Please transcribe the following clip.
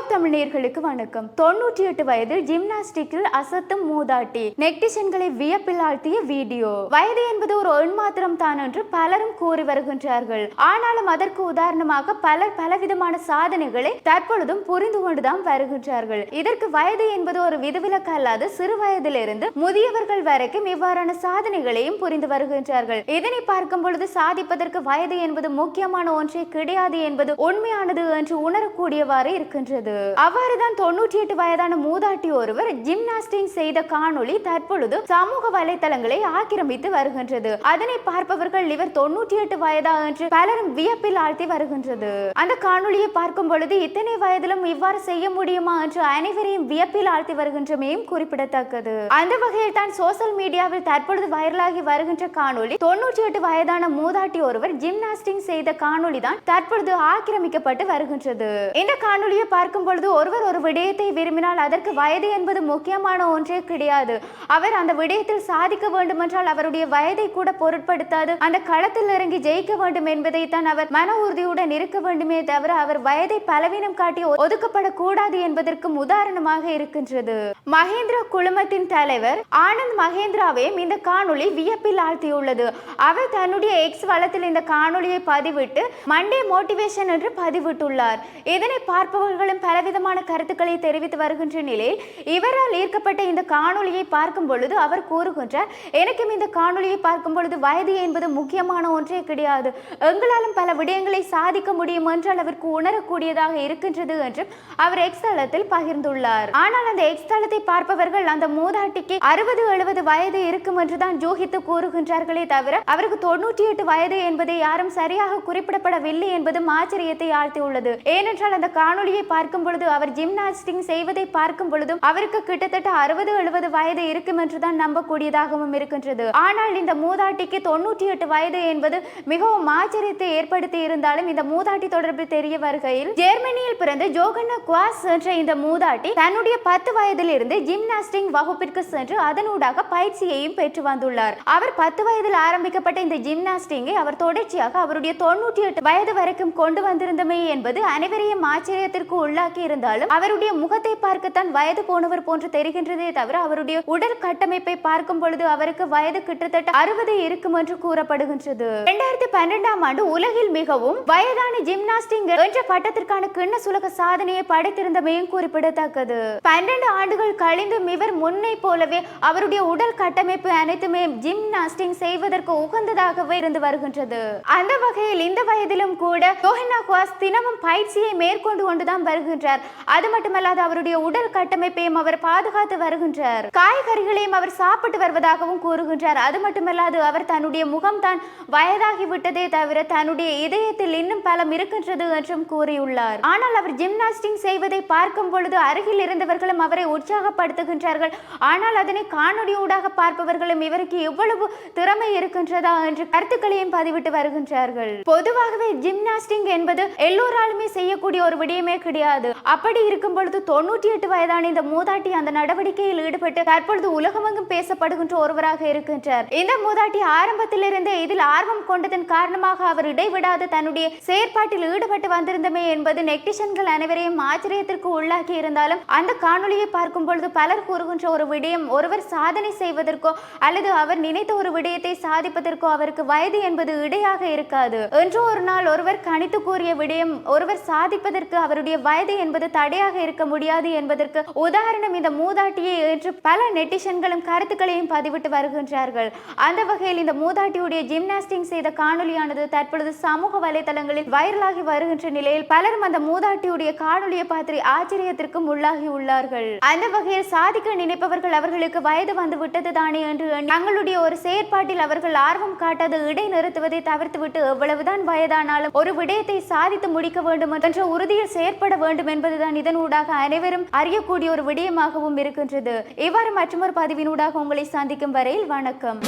Joke தமிழர்களுக்கு வணக்கம். தொண்ணூற்றி எட்டு வயதில் ஜிம்னாஸ்டிக்கில் அசத்தும் மூதாட்டி நெக்டிஷன்களை வியப்பில் ஆழ்த்திய வீடியோ. வயது என்பது ஒரு எண் மாத்திரம் தான் என்று பலரும் கூறி வருகின்றார்கள். ஆனாலும் அதற்கு உதாரணமாக பலர் பலவிதமான சாதனைகளை தற்பொழுதும் புரிந்து கொண்டுதான் வருகின்றார்கள். இதற்கு வயது என்பது ஒரு விதிவிலக்கு அல்லாது சிறு வயதிலிருந்து முதியவர்கள் வரைக்கும் இவ்வாறான சாதனைகளையும் புரிந்து வருகின்றார்கள். இதனை பார்க்கும் பொழுது சாதிப்பதற்கு வயது என்பது முக்கியமான ஒன்றே கிடையாது என்பது உண்மையானது என்று உணரக்கூடியவாறு இருக்கின்றது. இருந்தது அவ்வாறுதான் தொண்ணூற்றி எட்டு வயதான மூதாட்டி ஒருவர் ஜிம்னாஸ்டிங் செய்த காணொளி தற்பொழுது சமூக வலைதளங்களை ஆக்கிரமித்து வருகின்றது. அதனை பார்ப்பவர்கள் இவர் தொண்ணூற்றி எட்டு வயதா என்று பலரும் வியப்பில் ஆழ்த்தி வருகின்றது. அந்த காணொளியை பார்க்கும் பொழுது இத்தனை வயதிலும் இவ்வாறு செய்ய முடியுமா என்று அனைவரையும் வியப்பில் ஆழ்த்தி வருகின்றமையும் குறிப்பிடத்தக்கது. அந்த வகையில் தான் சோசியல் மீடியாவில் தற்பொழுது வைரலாகி வருகின்ற காணொளி தொண்ணூற்றி எட்டு வயதான மூதாட்டி ஒருவர் ஜிம்னாஸ்டிங் செய்த காணொளி தான் தற்பொழுது ஆக்கிரமிக்கப்பட்டு வருகின்றது. இந்த காணொளியை பார்க்கும் பார்க்கும் பொழுது ஒருவர் ஒரு விடயத்தை விரும்பினால் அதற்கு வயது என்பது முக்கியமான ஒன்றே கிடையாது. அவர் அந்த விடயத்தில் சாதிக்க வேண்டுமென்றால் அவருடைய வயதை கூட பொருட்படுத்தாது. அந்த களத்தில் இறங்கி ஜெயிக்க வேண்டும் என்பதை தான் அவர் மன உறுதியுடன் இருக்க வேண்டுமே தவிர அவர் வயதை பலவீனம் காட்டி ஒதுக்கப்படக்கூடாது என்பதற்கும் உதாரணமாக இருக்கின்றது. மகேந்திர குழுமத்தின் தலைவர் ஆனந்த் மகேந்திராவையும் இந்த காணொளி வியப்பில் ஆழ்த்தியுள்ளது. அவர் தன்னுடைய எக்ஸ் வளத்தில் இந்த காணொளியை பதிவிட்டு மண்டே மோட்டிவேஷன் என்று பதிவிட்டுள்ளார். இதனை பார்ப்பவர்களும் பலவிதமான கருத்துக்களை தெரிவித்து வருகின்ற நிலையில் இவரால் ஈர்க்கப்பட்ட இந்த காணொலியை பார்க்கும் பொழுது அவர் கூறுகின்றார் எனக்கும் இந்த காணொலியை பார்க்கும் பொழுது வயது என்பது முக்கியமான ஒன்றே கிடையாது. எங்களாலும் பல விடயங்களை சாதிக்க முடியும் என்றால் அவருக்கு உணரக்கூடியதாக இருக்கின்றது என்றும் அவர் எக்ஸ் தளத்தில் பகிர்ந்துள்ளார். ஆனால் அந்த எக்ஸ் தளத்தை பார்ப்பவர்கள் அந்த மூதாட்டிக்கு அறுபது எழுபது வயது இருக்கும் என்றுதான் ஜூகித்து கூறுகின்றார்களே தவிர அவருக்கு தொண்ணூற்றி எட்டு வயது என்பதை யாரும் சரியாக குறிப்பிடப்படவில்லை என்பதும் ஆச்சரியத்தை ஆழ்த்தியுள்ளது. ஏனென்றால் அந்த காணொலியை பார்க்க பார்க்கும் பொழுது அவர் ஜிம்னாஸ்டிக் செய்வதை பார்க்கும் பொழுதும் அவருக்கு கிட்டத்தட்ட அறுபது எழுபது வயது இருக்கும் என்றுதான் நம்பக்கூடியதாகவும் இருக்கின்றது. ஆனால் இந்த மூதாட்டிக்கு தொண்ணூற்றி எட்டு வயது என்பது மிகவும் ஆச்சரியத்தை ஏற்படுத்தி இருந்தாலும் இந்த மூதாட்டி தொடர்பில் தெரிய வருகையில் ஜெர்மனியில் பிறந்த ஜோகன்னா குவாஸ் என்ற இந்த மூதாட்டி தன்னுடைய பத்து வயதில் இருந்து ஜிம்னாஸ்டிக் வகுப்பிற்கு சென்று அதனூடாக பயிற்சியையும் பெற்று வந்துள்ளார். அவர் பத்து வயதில் ஆரம்பிக்கப்பட்ட இந்த ஜிம்னாஸ்டிங்கை அவர் தொடர்ச்சியாக அவருடைய தொண்ணூற்றி எட்டு வயது வரைக்கும் கொண்டு வந்திருந்தமை என்பது அனைவரையும் ஆச்சரியத்திற்கு உள்ள உள்ளாக்கி இருந்தாலும் அவருடைய முகத்தை பார்க்கத்தான் வயது போனவர் போன்று தெரிகின்றதே தவிர அவருடைய உடல் கட்டமைப்பை பார்க்கும் பொழுது அவருக்கு வயது கிட்டத்தட்ட அறுபது இருக்கும் என்று கூறப்படுகின்றது. இரண்டாயிரத்தி பன்னிரெண்டாம் ஆண்டு உலகில் மிகவும் வயதான ஜிம்னாஸ்டிங் என்ற பட்டத்திற்கான கிண்ண சுலக சாதனையை படைத்திருந்தமையும் குறிப்பிடத்தக்கது. பன்னெண்டு ஆண்டுகள் கழிந்தும் இவர் முன்னை போலவே அவருடைய உடல் கட்டமைப்பு அனைத்துமே ஜிம்னாஸ்டிங் செய்வதற்கு உகந்ததாகவே இருந்து வருகின்றது. அந்த வகையில் இந்த வயதிலும் கூட யோஹினா குவாஸ் தினமும் பயிற்சியை மேற்கொண்டு கொண்டுதான் வருகிறது வருகின்றார். அது மட்டுமல்லாது அவருடைய உடல் கட்டமைப்பையும் அவர் பாதுகாத்து வருகின்றார். காய்கறிகளையும் அவர் சாப்பிட்டு வருவதாகவும் கூறுகின்றார். அது மட்டுமல்லாது அவர் தன்னுடைய முகம் தான் வயதாகி விட்டதே தவிர தன்னுடைய இதயத்தில் இன்னும் பலம் இருக்கின்றது என்றும் கூறியுள்ளார். ஆனால் அவர் ஜிம்னாஸ்டிக் செய்வதை பார்க்கும் பொழுது அருகில் இருந்தவர்களும் அவரை உற்சாகப்படுத்துகின்றார்கள். ஆனால் அதனை காணொளியூடாக பார்ப்பவர்களும் இவருக்கு எவ்வளவு திறமை இருக்கின்றதா என்று கருத்துக்களையும் பதிவிட்டு வருகின்றார்கள். பொதுவாகவே ஜிம்னாஸ்டிக் என்பது எல்லோராலுமே செய்யக்கூடிய ஒரு விடயமே கிடையாது. அப்படி இருக்கும் பொழுது தொண்ணூற்றி எட்டு வயதான இந்த மூதாட்டி அந்த நடவடிக்கையில் ஈடுபட்டு தற்பொழுது உலகமெங்கும் பேசப்படுகின்ற ஒருவராக இருக்கின்றார். இந்த மூதாட்டி ஆரம்பத்திலிருந்தே இதில் ஆர்வம் கொண்டதன் காரணமாக அவர் இடைவிடாது தன்னுடைய செயற்பாட்டில் ஈடுபட்டு வந்திருந்தமே என்பது நெக்டிஷன்கள் அனைவரையும் ஆச்சரியத்திற்கு உள்ளாக்கி இருந்தாலும் அந்த காணொளியை பார்க்கும் பொழுது பலர் கூறுகின்ற ஒரு விடயம் ஒருவர் சாதனை செய்வதற்கோ அல்லது அவர் நினைத்த ஒரு விடயத்தை சாதிப்பதற்கோ அவருக்கு வயது என்பது இடையாக இருக்காது. என்றோ ஒரு நாள் ஒருவர் கணித்து கூறிய விடயம் ஒருவர் சாதிப்பதற்கு அவருடைய வயது என்பது தடையாக இருக்க முடியாது என்பதற்கு உதாரணம் இந்த மூதாட்டியை என்று பல நெட்டிஷன்களும் கருத்துக்களையும் பதிவிட்டு வருகின்றார்கள். அந்த வகையில் இந்த மூதாட்டியுடைய ஜிம்னாஸ்டிக் செய்த காணொளியானது தற்பொழுது சமூக வலைதளங்களில் வைரலாகி வருகின்ற நிலையில் பலரும் அந்த மூதாட்டியுடைய காணொலியை பார்த்து ஆச்சரியத்திற்கும் உள்ளாகி உள்ளார்கள். அந்த வகையில் சாதிக்க நினைப்பவர்கள் அவர்களுக்கு வயது வந்து விட்டது தானே என்று தங்களுடைய ஒரு செயற்பாட்டில் அவர்கள் ஆர்வம் காட்டாது இடை நிறுத்துவதை தவிர்த்துவிட்டு எவ்வளவுதான் வயதானாலும் ஒரு விடயத்தை சாதித்து முடிக்க வேண்டும் என்ற உறுதியில் செயற்பட வேண்டும் வேண்டும் என்பதுதான் இதனூடாக அனைவரும் அறியக்கூடிய ஒரு விடயமாகவும் இருக்கின்றது. இவ்வாறு மற்றொரு பதிவினூடாக உங்களை சந்திக்கும் வரையில் வணக்கம்.